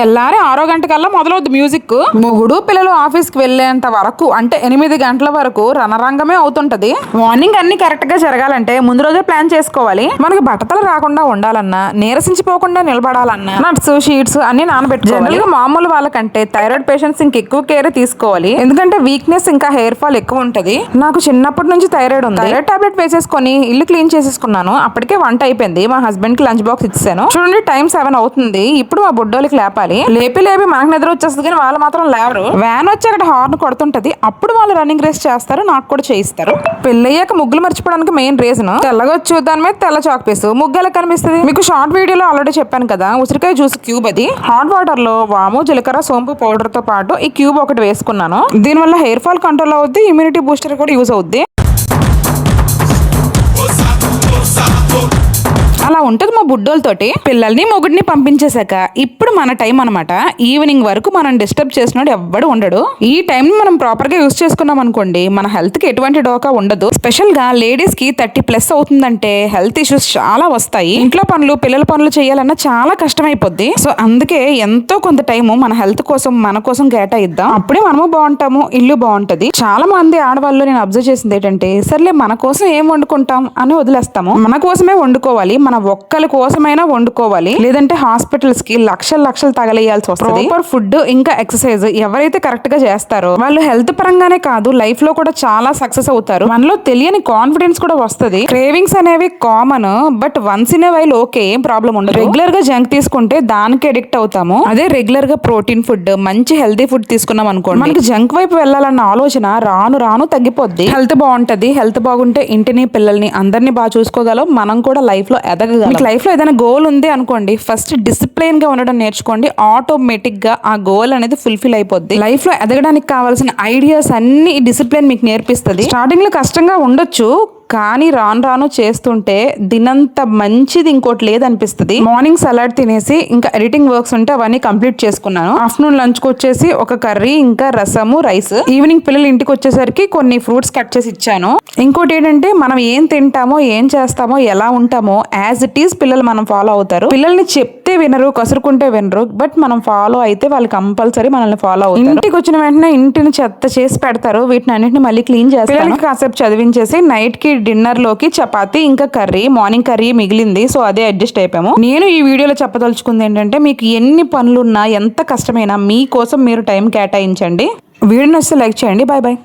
తెల్లారి ఆరో గంట కల్లా మొదలవుద్ది మ్యూజిక్ మొగుడు పిల్లలు ఆఫీస్కి వెళ్ళేంత వరకు అంటే ఎనిమిది గంటల వరకు రణరంగమే అవుతుంటది. మార్నింగ్ అన్ని కరెక్ట్గా జరగాలంటే ముందు రోజే ప్లాన్ చేసుకోవాలి. మనకి బట్టతలు రాకుండా ఉండాలన్నా నీరసించిపోకుండా నిలబడాలన్నా నట్స్ షీట్స్ అన్ని నానబెట్టుకోవాలి. జనరల్గా మామూలు వాళ్ళకంటే థైరాయిడ్ పేషెంట్స్ ఇంక ఎక్కువ కేర్ తీసుకోవాలి. ఎందుకంటే వీక్నెస్ ఇంకా హెయిర్ ఫాల్ ఎక్కువ ఉంటది. నాకు చిన్నప్పటి నుంచి థైరాయిడ్ ఉంది. థైరాయిడ్ టాబ్లెట్ వేసేసుకొని ఇల్లు క్లీన్ చేసేసుకున్నాను. అప్పటికే వంట అయిపోయింది. మా హస్బెండ్కి లంచ్ బాక్స్ ఇచ్చాను చూడండి టైం సెవెన్ అవుతుంది. ఇప్పుడు మా బుడ్డోళ్ళకి లేపాలి. లేపి లేపి మనకు నిద్ర వచ్చేస్తుంది కానీ వాళ్ళు మాత్రం లేవరు. వ్యాన్ వచ్చి అక్కడ హార్న్ కొడుతుంటది. అప్పుడు వాళ్ళు రన్నింగ్ రేస్ చేస్తారు నాకు కూడా చేయిస్తారు. పెళ్ళయ్యాక ముగ్గులు మర్చిపోవడానికి మెయిన్ రీజన్ తెల్లగా వచ్చి దాని మీద తెల్ల చాక్ పీస్ ముగ్గు ఎలా కనిపిస్తుంది? మీకు షార్ట్ వీడియోలో ఆల్రెడీ చెప్పాను కదా ఉసిరికాయ జ్యూస్ క్యూబ్ అది. హాట్ వాటర్లో వాము జీలకర్ర సోంపు పౌడర్తో పాటు ఈ క్యూబ్ ఒకటి వేసుకున్నాను. దీనివల్ల హెయిర్ ఫాల్ కంట్రోల్ అవుద్ది ఇమ్యూనిటీ బూస్టర్ కూడా యూజ్ అవుద్ది. అలా ఉంటుంది బుడ్డోలతోటి పిల్లల్ని మొగుడిని పంపించేశాక ఇప్పుడు మన టైం అనమాట ఈవినింగ్ వరకు మనం డిస్టర్బ్ చేసినాడు ఎవ్వడు ఉండడు. ఈ టైం మనం ప్రాపర్గా యూస్ చేసుకున్నాం అనుకోండి మన హెల్త్కి ఎటువంటి డోకా ఉండదు. స్పెషల్గా లేడీస్కి థర్టీ ప్లస్ అవుతుందంటే హెల్త్ ఇష్యూస్ చాలా వస్తాయి. ఇంట్లో పనులు పిల్లల పనులు చేయాలన్నా చాలా కష్టమైపోద్ది. సో అందుకే ఎంతో కొంత టైము మన హెల్త్ కోసం మన కోసం కేటాయిద్దాం. అప్పుడే మనము బాగుంటాము ఇల్లు బాగుంటది. చాలా మంది ఆడవాళ్ళు నేను అబ్జర్వ్ చేసింది ఏంటంటే సర్లే మన కోసం ఏం వండుకుంటాం అని వదిలేస్తాము. మన కోసమే వండుకోవాలి. మన ఒక్కరి కోసమైనా వండుకోవాలి. లేదంటే హాస్పిటల్స్కి లక్షలు లక్షలు తగలేయాల్సి వస్తుంది. ప్రాపర్ ఫుడ్ ఇంకా ఎక్సర్సైజ్ ఎవరైతే కరెక్ట్గా చేస్తారో వాళ్ళు హెల్త్ పరంగానే కాదు లైఫ్లో కూడా చాలా సక్సెస్ అవుతారు. మనలో తెలియని కాన్ఫిడెన్స్ కూడా వస్తది. క్రేవింగ్స్ అనేవి common but once in while okay ఏం ప్రాబ్లం ఉండదు. రెగ్యులర్గా జంక్ తీసుకుంటే దానికి అడిక్ట్ అవుతాము. అదే రెగ్యులర్గా ప్రోటీన్ ఫుడ్ మంచి హెల్తీ ఫుడ్ తీసుకున్నాం అనుకోండి. మనకి జంక్ వైపు వెళ్ళాలన్న ఆలోచన రాను రాను తగ్గిపోద్ది. హెల్త్ బాగుంటది హెల్త్ బాగుంటే ఇంటిని పిల్లల్ని అందరినీ బాగా చూసుకోగలం. మనం కూడా లైఫ్లో ఎదగగలం. లైఫ్లో ఏదైనా గోల్ ఉంది అనుకోండి ఫస్ట్ డిసిప్లైన్గా ఉండడం నేర్చుకోండి ఆటోమేటిక్గా ఆ గోల్ అనేది ఫుల్ఫిల్ అయిపోద్ది. లైఫ్లో ఎదగడానికి కావాల్సిన ఐడియాస్ అన్ని డిసిప్లిన్ మీకు నేర్పిస్తుంది. స్టార్టింగ్లో కష్టంగా ఉండొచ్చు కానీ రాను రాను చేస్తుంటే దినంత మంచిది ఇంకోటి లేదనిపిస్తుంది. మార్నింగ్ సలాడ్ తినేసి ఇంకా ఎడిటింగ్ వర్క్స్ ఉంటే అవన్నీ కంప్లీట్ చేసుకున్నాను. ఆఫ్టర్నూన్ లంచ్కి వచ్చేసి ఒక కర్రీ ఇంకా రసము రైస్. ఈవినింగ్ పిల్లలు ఇంటికి వచ్చేసరికి కొన్ని ఫ్రూట్స్ కట్ చేసి ఇచ్చాను. ఇంకోటి ఏంటంటే మనం ఏం తింటామో ఏం చేస్తామో ఎలా ఉంటామో యాజ్ ఇట్ ఈస్ పిల్లలు మనం ఫాలో అవుతారు. పిల్లల్ని చెప్తే వినరు కసురుకుంటే వినరు బట్ మనం ఫాలో అయితే వాళ్ళు కంపల్సరీ మనల్ని ఫాలో అవుతారు. ఇంటికి వచ్చిన వెంటనే ఇంటిని చెత్త చేసి పెడతారు. వీటిని అన్నింటిని మళ్ళీ క్లీన్ చేస్తారు పిల్లలకి కాసేపు చదివించేసి నైట్కి డిన్నర్లోకి చపాతి ఇంకా కర్రీ మార్నింగ్ కర్రీ మిగిలింది. సో అదే అడ్జస్ట్ అయిపోయాము. నేను ఈ వీడియోలో చెప్పదలుచుకుంది ఏంటంటే మీకు ఎన్ని పనులున్నా ఎంత కష్టమైనా మీకోసం మీరు టైం కేటాయించండి. వీడియోని వస్తే లైక్ చేయండి. Bye bye